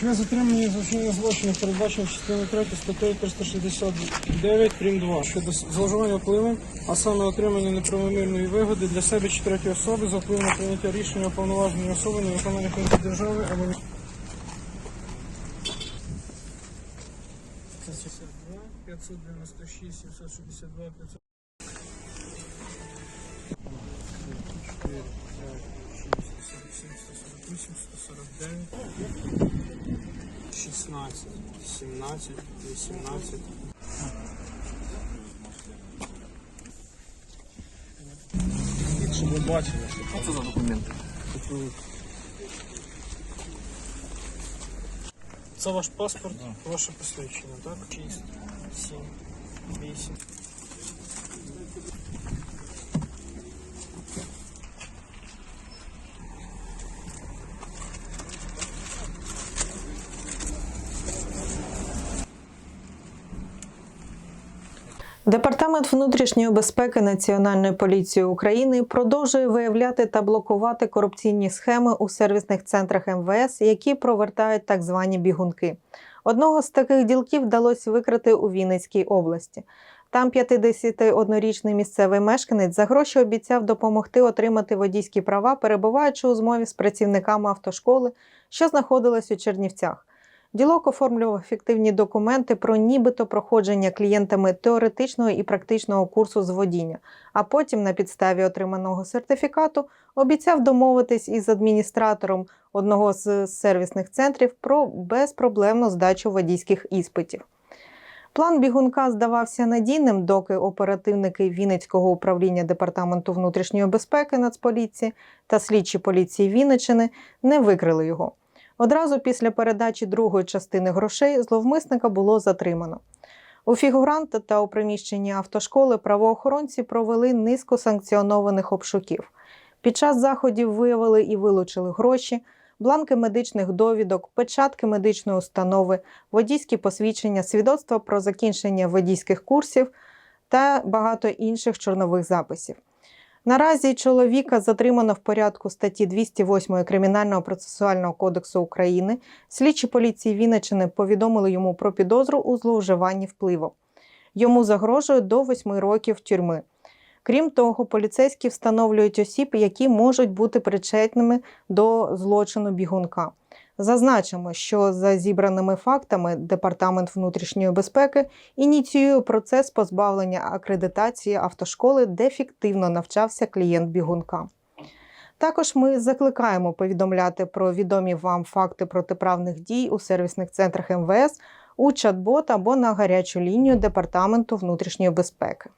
Час затримання за злочинів передбачено частиною 3 статтею 369 прим. 2 щодо зловживання впливом, а саме отримання неправомірної вигоди для себе чи третьої особи за впливом на прийняття рішення уповноваженої особи на виконання функцій держави або 562, 596, 762, 500. 4, 5, 6, 7, 148, 149, 16, 17, 18. Щоб ви бачили, Що це за документи? Це ваш паспорт, ваше посвідчення, так? 6, 7, 8. Департамент внутрішньої безпеки Національної поліції України продовжує виявляти та блокувати корупційні схеми у сервісних центрах МВС, які провертають так звані бігунки. Одного з таких ділків вдалося викрити у Вінницькій області. Там 51-річний місцевий мешканець за гроші обіцяв допомогти отримати водійські права, перебуваючи у змові з працівниками автошколи, що знаходилась у Чернівцях. Ділок оформлював фіктивні документи про нібито проходження клієнтами теоретичного і практичного курсу з водіння, а потім на підставі отриманого сертифікату обіцяв домовитись із адміністратором одного з сервісних центрів про безпроблемну здачу водійських іспитів. План бігунка здавався надійним, доки оперативники Вінницького управління департаменту внутрішньої безпеки Нацполіції та слідчі поліції Вінниччини не викрили його. Одразу після передачі другої частини грошей зловмисника було затримано. У фігуранта та у приміщенні автошколи правоохоронці провели низку санкціонованих обшуків. Під час заходів виявили і вилучили гроші, бланки медичних довідок, печатки медичної установи, водійські посвідчення, свідоцтва про закінчення водійських курсів та багато інших чорнових записів. Наразі чоловіка затримано в порядку статті 208 Кримінального процесуального кодексу України. Слідчі поліції Вінниччини повідомили йому про підозру у зловживанні впливу. Йому загрожує до 8 років тюрми. Крім того, поліцейські встановлюють осіб, які можуть бути причетними до злочину бігунка. Зазначимо, що за зібраними фактами Департамент внутрішньої безпеки ініціює процес позбавлення акредитації автошколи, де фіктивно навчався клієнт бігунка. Також ми закликаємо повідомляти про відомі вам факти протиправних дій у сервісних центрах МВС у чат-бот або на гарячу лінію Департаменту внутрішньої безпеки.